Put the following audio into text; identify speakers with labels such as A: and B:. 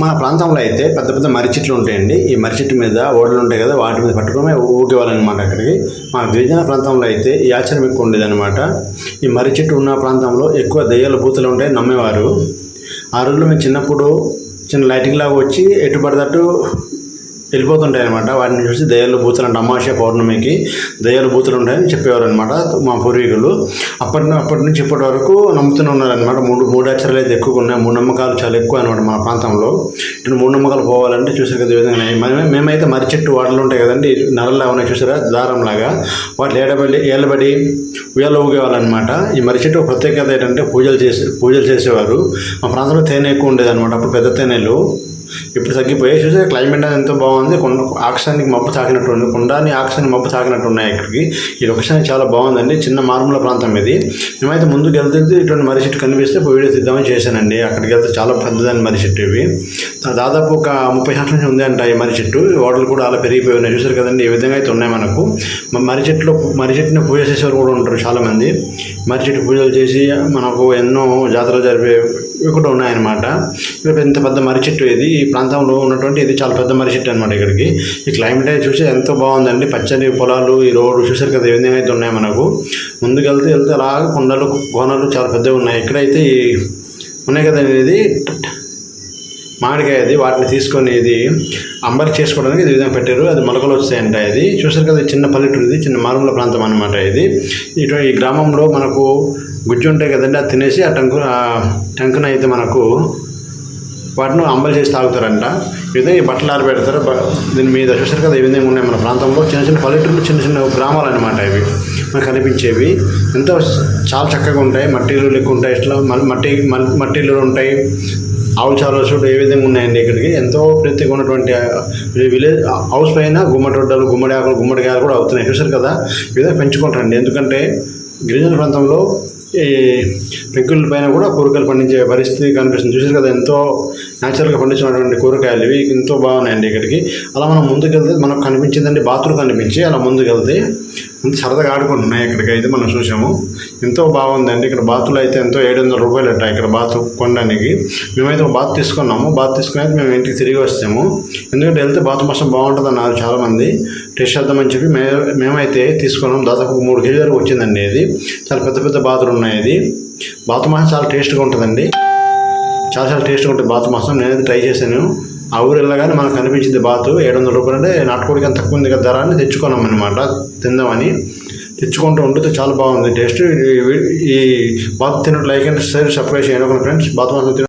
A: మన ప్రాంతంలో అయితే పెద్ద పెద్ద మర్రి చెట్లు ఉంటాయండి. ఈ మర్రి చెట్టు మీద ఓడలు ఉంటాయి కదా వాటి మీద పట్టుకొని ఊగేవాళ్ళనమాట అక్కడికి. మన గిరిజన ప్రాంతంలో అయితే ఈ ఆచారం ఎక్కువ ఉండేదన్నమాట. ఈ మర్రి చెట్టు ఉన్న ప్రాంతంలో ఎక్కువ దయ్యాల బూతులు ఉంటాయి నమ్మేవారు. ఆ రోజుల్లో మేము చిన్నప్పుడు చిన్న లైటింగ్ లాగా వచ్చి ఎటు పడదట్టు వెళ్ళిపోతుంటాయి అనమాట వాటిని చూసి దయ్యాలు బూతులు అంటే అమావాస్య పౌర్ణమికి దయ్యాలు బూతులు ఉంటాయని చెప్పేవారు అనమాట మా పూర్వీకులు. అప్పటి అప్పటి నుంచి ఇప్పటి వరకు నమ్ముతూనే ఉన్నారనమాట మూడు మూడు అక్షరాలు అయితే ఎక్కువగా ఉన్నాయి. మూడు నమ్మకాలు చాలా ఎక్కువ అనమాట మా ప్రాంతంలో. ఇటు మూడు నమ్మకాలు పోవాలంటే చూసారు కదా విధంగా మేమైతే మర్రి చెట్టు వాటలు ఉంటాయి కదండి. నరల్లా ఉన్నాయి చూసారా? దారంలాగా. వాటి ఏడబడి ఏలబడి ఉయ్యాలు ఊగేవాళ్ళనమాట ఈ మర్రి చెట్టు ప్రత్యేకత ఏంటంటే పూజలు చేసే పూజలు చేసేవారు. మా ప్రాంతంలో తేనె ఎక్కువ ఉండేది అనమాట అప్పుడు పెద్ద తేనెలు. ఇప్పుడు తగ్గిపోయాయి చూసే క్లైమేట్ అనేది ఎంతో బాగుంది. కొండ ఆకాశానికి మబ్బు తాకినట్టు ఉంది. కొండాన్ని ఆకాశానికి మబ్బు తాకినట్టు ఉన్నాయి ఇక్కడికి. ఈ లొకేషన్ చాలా బాగుందండి. చిన్న మారుమూల ప్రాంతం ఇది. మేమైతే ముందుకు వెళ్తే ఇటువంటి మర్రి చెట్టు కనిపిస్తే వీడియో తీద్దామని చేశానండి. అక్కడికి వెళ్తే చాలా పెద్దదని మర్రి చెట్టు ఇవి. దాదాపు ఒక ముప్పై సంవత్సరం నుంచి ఉంది అంట ఈ మర్రి చెట్టు. ఓడలు కూడా అలా పెరిగిపోయి ఉన్నాయి. చూసారు కదండి ఈ విధంగా అయితే ఉన్నాయి మనకు. మర్రి చెట్టులో మర్రి చెట్టుని పూజ చేసేవారు కూడా ఉంటారు చాలామంది. మర్రి చెట్టు పూజలు చేసి మనకు ఎన్నో జాతరలు జరిపే ఇవి కూడా ఉన్నాయన్నమాట. ఇంత పెద్ద మర్రి చెట్టు ఇది. ఈ ఈ ప్రాంతంలో ఉన్నటువంటి ఇది చాలా పెద్ద మర్రి చెట్టు అనమాట ఇక్కడికి. ఈ క్లైమేట్ అయితే చూసి ఎంతో బాగుందండి. పచ్చని పొలాలు ఈ రోడ్డు చూసారు కదా ఏ విధంగా అయితే ఉన్నాయి మనకు. ముందుకు వెళ్తే వెళ్తే అలా కొండలు కోనలు చాలా పెద్దవి ఉన్నాయి. ఇక్కడైతే ఈ ఉన్నాయి కదండి ఇది? మామిడికాయ అది వాటిని తీసుకొని ఇది అంబరి చేసుకోవడానికి ఇది విధంగా పెట్టారు. అది మొలకలు వస్తాయంట ఇది. చూసారు కదా చిన్న పల్లెటూరు ఇది చిన్న మారుమూల ప్రాంతం అనమాట ఇది. ఇటు ఈ గ్రామంలో మనకు గుజ్జు ఉంటాయి కదండి అది తినేసి ఆ టంకు ఆ టంకున అయితే మనకు వాటిని అంబలి చేసి తాగుతారంట. ఇదే ఈ బట్టలు ఆరబెడతారు దీని మీద చూసారు కదా ఏ విధంగా ఉన్నాయి మన ప్రాంతంలో చిన్న చిన్న పల్లెటూళ్ళు చిన్న చిన్న గ్రామాలు అనమాట ఇవి. మనకు కనిపించేవి. ఎంతో చాలా చక్కగా ఉంటాయి. మట్టి ఇల్లులు ఎక్కువ ఉంటాయి. ఇట్లా మట్టి మల్- మట్టి ఉంటాయి. ఆవుల చారులు చూడు ఏ విధంగా ఉన్నాయండి ఇక్కడికి. ఎంతో ప్రత్యేక ఉన్నటువంటి విలేజ్ హౌస్ పైన గుమ్మడి రొడ్డలు గుమ్మడి ఆకులు గుమ్మడికాయలు కూడా అవుతున్నాయి. చూసారు కదా? ఇదే పెంచుకుంటారండి. ఎందుకంటే గిరిజన ప్రాంతంలో పెంకుల పైన కూడా కూరగాయలు పండించే పరిస్థితి కనిపిస్తుంది. చూసారు కదా ఎంతో న్యాచురల్గా పండించినటువంటి కూరగాయలు ఇవి ఎంతో బాగున్నాయండి ఇక్కడికి. అలా మనం ముందుకు వెళ్తే మనకు కనిపించిందండి బాత్రూమ్ కనిపించి అలా ముందుకెళ్తే అంత సరదాగా ఆడుకుంటున్నాయి ఇక్కడికి అయితే మనం చూసాము. ఎంతో బాగుందండి. ఇక్కడ బాతులు అయితే ఎంతో ఏడు వందల రూపాయలు అంట ఇక్కడ బాతు కొనడానికి. మేమైతే ఒక బాత్ తీసుకున్నాము. బాత్ తీసుకుని అయితే మేము ఇంటికి తిరిగి వస్తాము ఎందుకంటే వెళ్తే బాతు మసం బాగుంటుంది అన్నారు చాలామంది. టేస్ట్ చేద్దామని చెప్పి మే మేమైతే తీసుకున్నాం దాదాపు మూడు కేజీ వరకు వచ్చిందండి ఇది. చాలా పెద్ద పెద్ద బాతులు ఉన్నాయి ఇది. బాతు మాసం చాలా టేస్ట్గా ఉంటుందండి. చాలా చాలా టేస్ట్గా ఉంటుంది బాతు మాసం. నేనైతే ట్రై చేశాను. ఆ ఊరు వెళ్ళగానే మనకు కనిపించింది బాతు. ఏడు వందల రూపాయలు అంటే నాటుకోడికి అంత తక్కువ ఉంది కదా ధర అని తెచ్చుకున్నాం అనమాట తిందామని. తెచ్చుకుంటూ ఉంటుంది చాలా బాగుంది. టేస్ట్. ఈ- ఈ బాతు తినట్లు లైక్ అండ్ సరే సబ్స్క్రైబ్ చేయండి. ఫ్రెండ్స్ బాతు మాసం